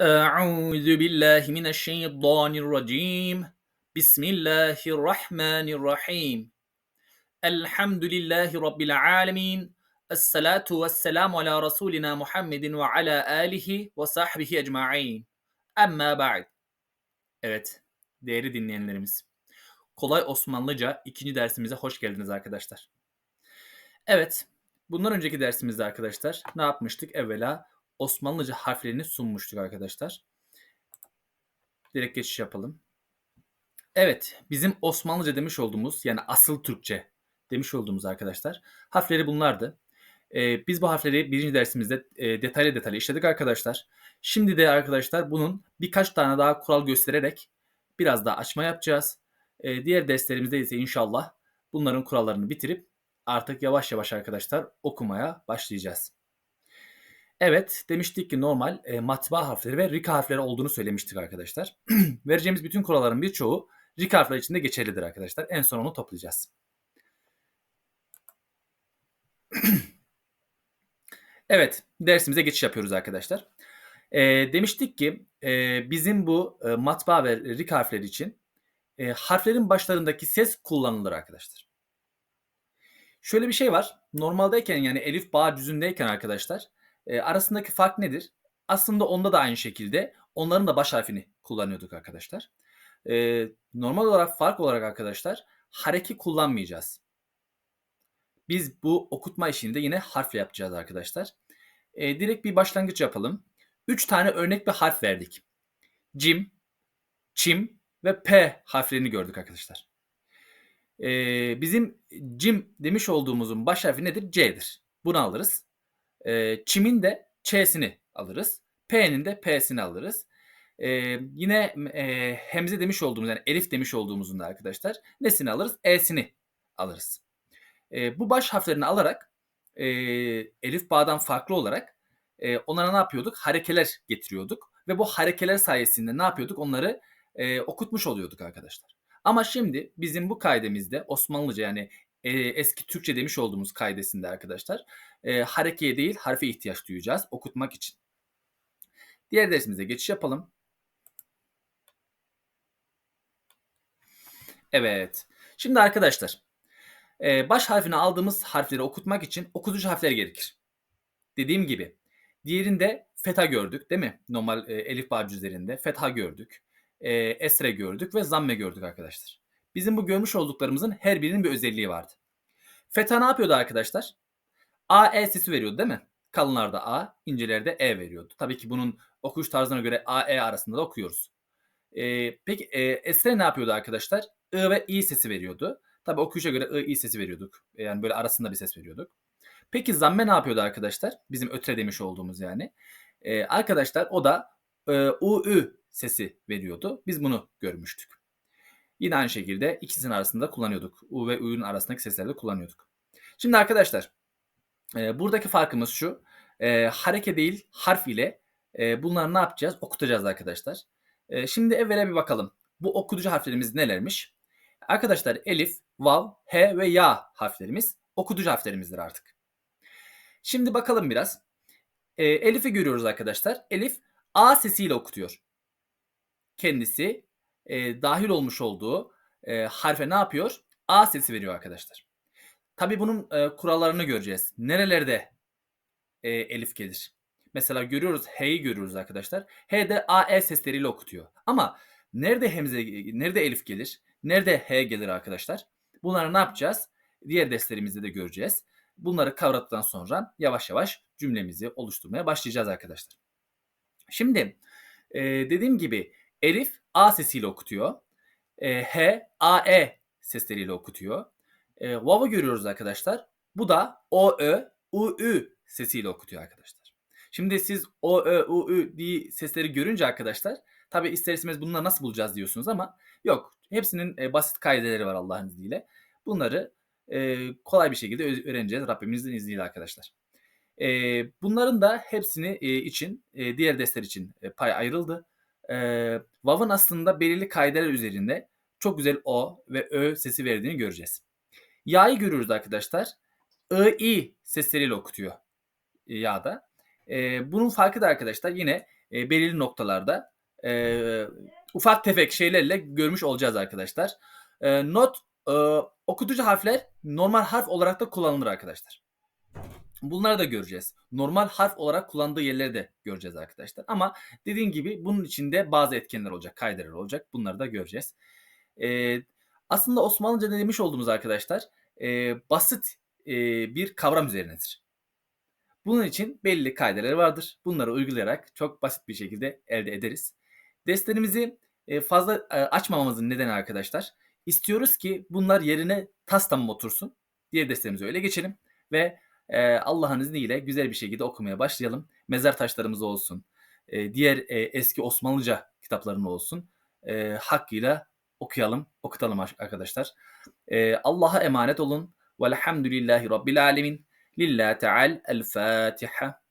Euzu billahi mineşşeytanirracim. Bismillahirrahmanirrahim. Elhamdülillahi rabbil alamin. Essalatu vesselamu ala rasulina Muhammedin ve ala alihi ve sahbihi ecmaîn. Amma ba'd. Evet, değerli dinleyenlerimiz. Kolay Osmanlıca ikinci dersimize hoş geldiniz arkadaşlar. Evet, bundan önceki dersimizde arkadaşlar ne yapmıştık? Evvela Osmanlıca harflerini sunmuştuk arkadaşlar. Direkt geçiş yapalım. Evet, bizim Osmanlıca demiş olduğumuz yani asıl Türkçe demiş olduğumuz arkadaşlar harfleri bunlardı. Ee, biz bu harfleri birinci dersimizde e, detaylı detaylı işledik arkadaşlar. Şimdi de arkadaşlar bunun birkaç tane daha kural göstererek biraz daha açma yapacağız. Ee, diğer derslerimizde ise inşallah bunların kurallarını bitirip artık yavaş yavaş arkadaşlar okumaya başlayacağız. Evet demiştik ki normal e, matbaa harfleri ve rik harfleri olduğunu söylemiştik arkadaşlar. Vereceğimiz bütün kuralların birçoğu rik harfler içinde geçerlidir arkadaşlar. En son onu toplayacağız. evet dersimize geçiş yapıyoruz arkadaşlar. E, demiştik ki e, bizim bu e, matbaa ve rik harfleri için e, harflerin başlarındaki ses kullanılır arkadaşlar. Şöyle bir şey var. Normaldeyken yani elif bağ düzündeyken arkadaşlar e, arasındaki fark nedir? Aslında onda da aynı şekilde onların da baş harfini kullanıyorduk arkadaşlar. E, normal olarak fark olarak arkadaşlar hareki kullanmayacağız. Biz bu okutma işini de yine harfle yapacağız arkadaşlar. E, direkt bir başlangıç yapalım. 3 tane örnek bir harf verdik. Cim, çim ve P harflerini gördük arkadaşlar. Ee, bizim cim demiş olduğumuzun baş harfi nedir? C'dir. Bunu alırız. Ee, çimin de Ç'sini alırız. P'nin de P'sini alırız. Ee, yine e, hemze demiş olduğumuz yani elif demiş olduğumuzun da arkadaşlar nesini alırız? E'sini alırız. Ee, bu baş harflerini alarak e, elif bağdan farklı olarak e, onlara ne yapıyorduk? Harekeler getiriyorduk. Ve bu harekeler sayesinde ne yapıyorduk? Onları e, okutmuş oluyorduk arkadaşlar. Ama şimdi bizim bu kaydemizde Osmanlıca yani e, eski Türkçe demiş olduğumuz kaydesinde arkadaşlar e, harekeye değil harfe ihtiyaç duyacağız okutmak için. Diğer dersimize geçiş yapalım. Evet. Şimdi arkadaşlar e, baş harfini aldığımız harfleri okutmak için okutucu harfler gerekir. Dediğim gibi diğerinde feta gördük değil mi? Normal e, elif bağ üzerinde feta gördük e, esre gördük ve zamme gördük arkadaşlar. Bizim bu görmüş olduklarımızın her birinin bir özelliği vardı. Feta ne yapıyordu arkadaşlar? A, E sesi veriyordu değil mi? Kalınlarda A, incelerde E veriyordu. Tabii ki bunun okuyuş tarzına göre A, E arasında da okuyoruz. E, peki e, esre ne yapıyordu arkadaşlar? I ve I sesi veriyordu. Tabii okuyuşa göre I, I sesi veriyorduk. Yani böyle arasında bir ses veriyorduk. Peki zamme ne yapıyordu arkadaşlar? Bizim ötre demiş olduğumuz yani. E, arkadaşlar o da e, U, Ü sesi veriyordu. Biz bunu görmüştük. Yine aynı şekilde ikisinin arasında kullanıyorduk. U ve U'nun arasındaki sesleri de kullanıyorduk. Şimdi arkadaşlar e, buradaki farkımız şu. E, hareke değil harf ile e, bunları ne yapacağız? Okutacağız arkadaşlar. E, şimdi evvela bir bakalım. Bu okutucu harflerimiz nelermiş? Arkadaşlar elif, vav, h ve ya harflerimiz okutucu harflerimizdir artık. Şimdi bakalım biraz. E, Elif'i görüyoruz arkadaşlar. Elif A sesiyle okutuyor kendisi e, dahil olmuş olduğu e, harfe ne yapıyor? A sesi veriyor arkadaşlar. Tabi bunun e, kurallarını göreceğiz. Nerelerde e, elif gelir? Mesela görüyoruz H'yi görüyoruz arkadaşlar. H de A, E sesleriyle okutuyor. Ama nerede hemze, nerede elif gelir? Nerede H gelir arkadaşlar? Bunları ne yapacağız? Diğer derslerimizde de göreceğiz. Bunları kavradıktan sonra yavaş yavaş cümlemizi oluşturmaya başlayacağız arkadaşlar. Şimdi e, dediğim gibi Elif A sesiyle okutuyor. E, H, A, E sesleriyle okutuyor. E, Vav'ı görüyoruz arkadaşlar. Bu da O, Ö, U, Ü sesiyle okutuyor arkadaşlar. Şimdi siz O, Ö, U, Ü diye sesleri görünce arkadaşlar tabi ister istemez bunları nasıl bulacağız diyorsunuz ama yok. Hepsinin e, basit kaideleri var Allah'ın izniyle. Bunları e, kolay bir şekilde öğreneceğiz Rabbimizin izniyle arkadaşlar. E, bunların da hepsini e, için e, diğer dersler için e, pay ayrıldı e, Vav'ın aslında belirli kaideler üzerinde çok güzel O ve Ö sesi verdiğini göreceğiz. Ya'yı görüyoruz arkadaşlar. I, I sesleriyle okutuyor Ya'da. E, bunun farkı da arkadaşlar yine e, belirli noktalarda e, ufak tefek şeylerle görmüş olacağız arkadaşlar. E, not e, okutucu harfler normal harf olarak da kullanılır arkadaşlar. Bunları da göreceğiz. Normal harf olarak kullandığı yerleri de göreceğiz arkadaşlar. Ama dediğim gibi bunun içinde bazı etkenler olacak, kaydeler olacak. Bunları da göreceğiz. E, aslında Osmanlıca'da demiş olduğumuz arkadaşlar e, basit e, bir kavram üzerinedir. Bunun için belli kaideler vardır. Bunları uygulayarak çok basit bir şekilde elde ederiz. Derslerimizi e, fazla e, açmamamızın nedeni arkadaşlar. İstiyoruz ki bunlar yerine tas tamam otursun. Diğer derslerimize öyle geçelim ve e, Allah'ın izniyle güzel bir şekilde okumaya başlayalım. Mezar taşlarımız olsun, e, diğer e, eski Osmanlıca kitapların olsun. E, hakkıyla okuyalım, okutalım arkadaşlar. Allah'a emanet olun. Velhamdülillahi Rabbil alemin. Lillahi Teal El Fatiha.